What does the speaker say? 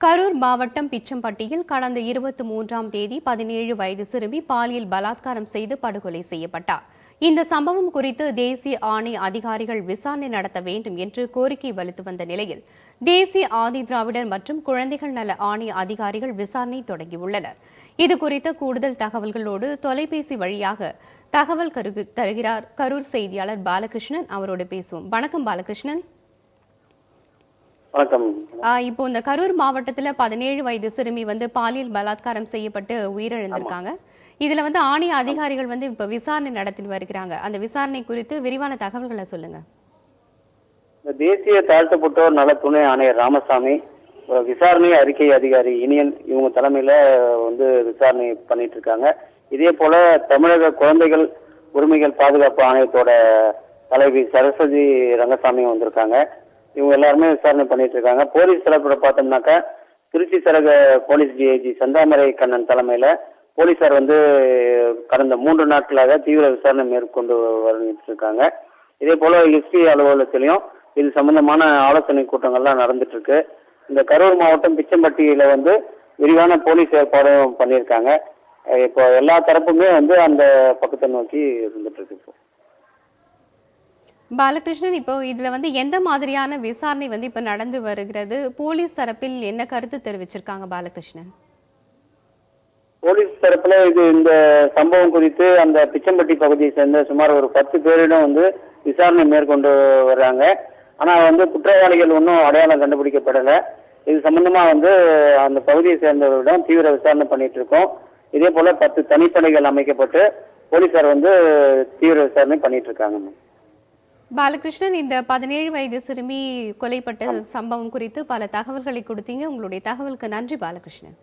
கரூர் மாவட்டம் பிச்சம்பட்டியில் கடந்த இருபத்தி மூன்றாம் தேதி பதினேழு வயது சிறுமி பாலியல் பலாத்காரம் செய்து படுகொலை செய்யப்பட்டார். இந்த சம்பவம் குறித்து தேசிய ஆணை அதிகாரிகள் விசாரணை நடத்த வேண்டும் என்று கோரிக்கை வலுத்து வந்த நிலையில் தேசிய ஆதி திராவிடர் மற்றும் குழந்தைகள் நல ஆணைய அதிகாரிகள் விசாரணை தொடங்கியுள்ளனர். இது குறித்த கூடுதல் தகவல்களோடு தொலைபேசி வழியாக தகவல் தருகிறார் கரூர் செய்தியாளர் பாலகிருஷ்ணன். அவரோடு பேசுவோம். வணக்கம் பாலகிருஷ்ணன். வணக்கம். இப்போ இந்த கரூர் மாவட்டத்துல பதினேழு வயது சிறுமி வந்து பாலியல் பலாத்காரம் செய்யப்பட்டு உயிரிழந்திருக்காங்க. இதுல வந்து ஆணைய அதிகாரிகள் வந்து இப்ப விசாரணை நடத்தி வருகிறாங்க. அந்த விசாரணை குறித்து விரிவான தகவல்களை சொல்லுங்க. தேசிய தாழ்த்தப்பட்டோர் நல துணை ஆணையர் ராமசாமி விசாரணை அறிக்கை அதிகாரி இனியன் இவங்க தலைமையில வந்து விசாரணை பண்ணிட்டு இருக்காங்க இதே போல தமிழக குழந்தைகள் உரிமைகள் பாதுகாப்பு ஆணையத்தோட தலைவி சரஸ்வதி ரங்கசாமியும் வந்திருக்காங்க. இவங்க எல்லாருமே விசாரணை பண்ணிட்டு இருக்காங்க போலீஸ் தரப்புல பார்த்தோம்னாக்கா திருச்சி சரக போலீஸ் டிஐஜி சந்தாமரை கண்ணன் தலைமையில போலீசார் வந்து கடந்த மூன்று நாட்களாக தீவிர விசாரணை மேற்கொண்டு வந்துட்டு இருக்காங்க இதே போல எஸ்பி அலுவலகத்திலையும் இது சம்பந்தமான ஆலோசனை கூட்டங்கள்லாம் நடந்துட்டு இருக்கு இந்த கரூர் மாவட்டம் பிச்சம்பட்டியில வந்து விரிவான போலீஸ் ஏற்பாடும் பண்ணியிருக்காங்க. இப்போ எல்லா தரப்புமே வந்து அந்த பக்கத்தை நோக்கி இருந்துட்டு இருக்கு இப்போ. பாலகிருஷ்ணன் இப்போ இதுல வந்து எந்த மாதிரியான விசாரணை வந்து இப்ப நடந்து வருகிறது? போலீஸ் தரப்பில் என்ன கருத்து தெரிவிச்சிருக்காங்க பாலகிருஷ்ணன்? போலீஸ் தரப்புல இது இந்த சம்பவம் குறித்து அந்த பிச்சம்பட்டி பகுதியை சேர்ந்த சுமார் ஒரு பத்து பேரிடம் வந்து விசாரணை மேற்கொண்டு வர்றாங்க. ஆனா வந்து குற்றவாளிகள் ஒன்றும் அடையாளம் கண்டுபிடிக்கப்படல. இது சம்பந்தமா வந்து அந்த பகுதியை சேர்ந்தவர்களிடம் தீவிர விசாரணை பண்ணிட்டு இருக்கோம். இதே போல பத்து தனிப்படைகள் அமைக்கப்பட்டு போலீசார் வந்து தீவிர விசாரணை பண்ணிட்டு இருக்காங்க. பாலகிருஷ்ணன் இந்த பதினேழு வயது சிறுமி கொலைப்பட்ட சம்பவம் குறித்து பல தகவல்களை கொடுத்தீங்க. உங்களுடைய தகவலுக்கு நன்றி பாலகிருஷ்ணன்.